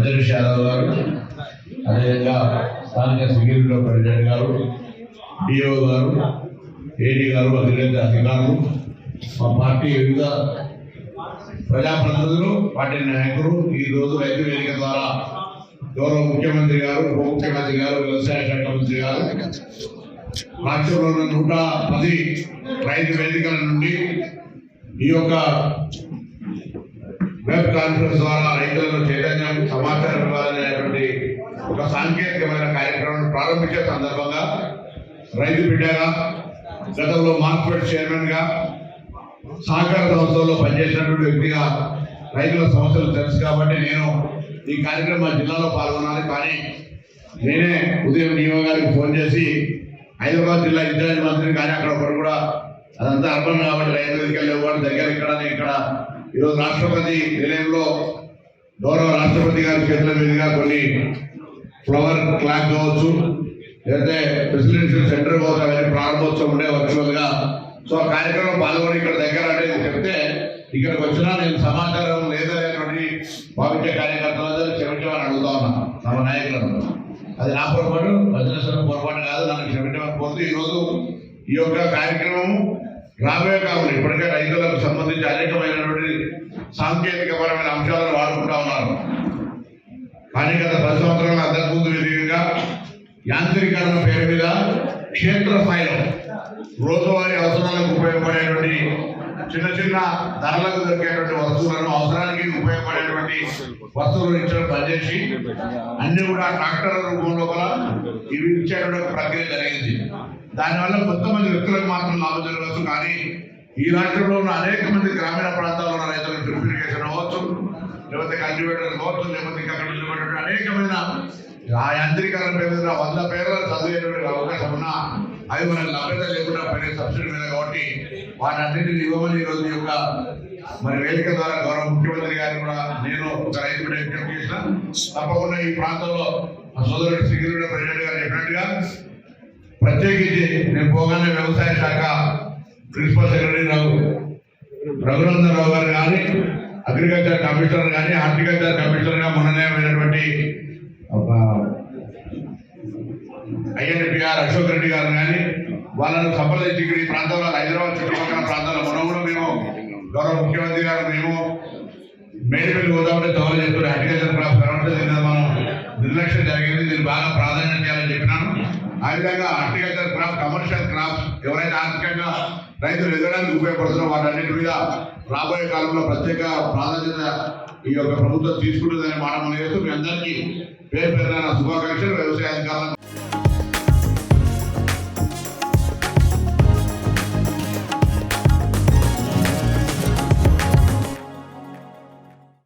మజరీష్ యాదవ్ గారు అదేవిధంగా స్థానిక సెక్యూరిటీ ప్రెసిడెంట్ గారు డిఓ గారు ఏడీ గారు అగ్రికల్చర్ అధికారులు మా పార్టీ వివిధ ప్రజాప్రతినిధులు పార్టీ నాయకులు ఈ రోజు రైతు వేదిక ద్వారా గౌరవ ముఖ్యమంత్రి గారు ఉప ముఖ్యమంత్రి గారు వ్యవసాయ శాఖ మంత్రి గారు రాష్ట్రంలో ఉన్న నూట పది రైతు వేదికల నుండి ఈ యొక్క వెబ్ కాన్ఫరెన్స్ ద్వారా రైతులను చైతన్యం సమాచారం ఇవ్వాలనేటువంటి ఒక సాంకేతికమైన కార్యక్రమం ప్రారంభించే సందర్భంగా రైతు బిడ్డగా గతంలో మార్కెట్ చైర్మన్గా సహకార సంస్థల్లో పనిచేసినటువంటి వ్యక్తిగా రైతుల సమస్యలు తెలుసు కాబట్టి నేను ఈ కార్యక్రమం జిల్లాలో పాల్గొనాలి. కానీ నేనే ఉదయం నియమ గారికి ఫోన్ చేసి హైదరాబాద్ జిల్లా ఇన్ఛార్జ్ మంత్రిని కానీ అక్కడ ఒకరు కూడా అదంతా అర్బన్ కాబట్టి రైతులకి దగ్గర దగ్గర ఇక్కడ ఇక్కడ ఈరోజు రాష్ట్రపతి నిలయంలో గౌరవ రాష్ట్రపతి గారి చేతుల మీదుగా కొన్ని ఫ్లవర్ క్లాక్ కావచ్చు లేకపోతే ప్రెసిడెన్షియల్ సెంటర్ కావచ్చు అవన్నీ ప్రారంభోత్సవం ఉండే వర్చువల్గా సో ఆ కార్యక్రమం పాల్గొని ఇక్కడ దగ్గర అనేది చెప్తే ఇక్కడికి వచ్చినా నేను సమాచారం లేదనేటువంటి భావించే కార్యకర్తలందరూ క్షమించమని అడుగుతా ఉన్నాను తమ నాయకులను. అది నా పొరపాటు వజ్రేశ్వరం పొరపాటు కాదు నన్ను క్షమించమని కోరుతూ ఈరోజు ఈ యొక్క కార్యక్రమం రాబోయే కాలంలో ఇప్పటికే రైతులకు సంబంధించి అనేకమైనటువంటి సాంకేతికపరమైన అంశాలను వాడుకుంటా ఉన్నారు. కానీ గత పది సంవత్సరాల అంతకుముందు విధంగా యాంత్రీకరణ పేరు మీద క్షేత్రస్థాయిలో రోజువారీ అవసరాలకు ఉపయోగపడేటువంటి చిన్న చిన్న ధరలకు దొరికేటువంటి వస్తువులను అవసరానికి ఉపయోగపడేటువంటి వస్తువులను ఇచ్చడం పనిచేసి అన్ని కూడా ట్రాక్టర్ రూపంలో కూడా ఇవి ఇచ్చేటువంటి ప్రక్రియ జరిగింది. దానివల్ల కొంతమంది వ్యక్తులకు మాత్రం లాభం జరగవచ్చు కానీ ఈ రాష్ట్రంలో ఉన్న అనేక మంది గ్రామీణ ప్రాంతాల్లో ఉన్న రైతులకు ప్యూరిఫికేషన్ అవ్వచ్చు లేకపోతే కల్టివేటర్ కావచ్చు లేకపోతే అక్కడ నిలబడి అనేకమైన ఆ యాంత్రీకరణ పేరు వంద పేర్ల చదివేటువంటి అవకాశం ఉన్నా అవి మనకు లభ్యత లేకుండా పడే సబ్సిడీ మీద కాబట్టి వాటన్నిటిని ఇవ్వమని ఈరోజు యొక్క మరి వేదిక ద్వారా గౌరవ ముఖ్యమంత్రి గారిని కూడా నేను ఒక రైతు విజ్ఞప్తి చేసిన. తప్పకుండా ఈ ప్రాంతంలో మా సోదరుడు శ్రీగిరి ప్రెసిడెంట్ గారు చెప్పినట్టుగా ప్రత్యేకించి నేను పోగానే వ్యవసాయ శాఖ ప్రిన్సిపల్ సెక్రటరీ రావు రఘునందనరావు గారు కానీ అగ్రికల్చర్ కమిషనర్ కానీ హార్టికల్చర్ కమిషనర్గా మొన్ననే ఐఎన్పిఆర్ అశోక్ రెడ్డి గారు కానీ వాళ్ళను సంప్రదించి ఇక్కడ ఈ ప్రాంతంలో హైదరాబాద్ చుట్టుపక్కల ప్రాంతాల్లో మనం కూడా మేము గౌరవ ముఖ్యమంత్రి గారు మేము మేడిపల్లి పోదామంటే తోలు చెప్తున్నారు హార్టికల్చర్ క్రాప్ కరెంట్ దీని మనం నిర్లక్ష్యం జరిగింది. దీన్ని బాగా ప్రాధాన్యత చేయాలని చెప్పినాను. ఆ విధంగా హార్టికల్చర్ క్రాప్ కమర్షియల్ క్రాప్స్ ఎవరైనా ఆర్థికంగా రైతులు ఎదగడానికి ఉపయోగపడుతున్న వాటన్నిటి మీద రాబోయే కాలంలో ప్రత్యేక ప్రాధాన్యత ఈ యొక్క ప్రభుత్వం తీసుకుంటుందని మాట మనం చేస్తూ మీ అందరికీ పేరు పేరున శుభాకాంక్షలు. వ్యవసాయ అధికారులకు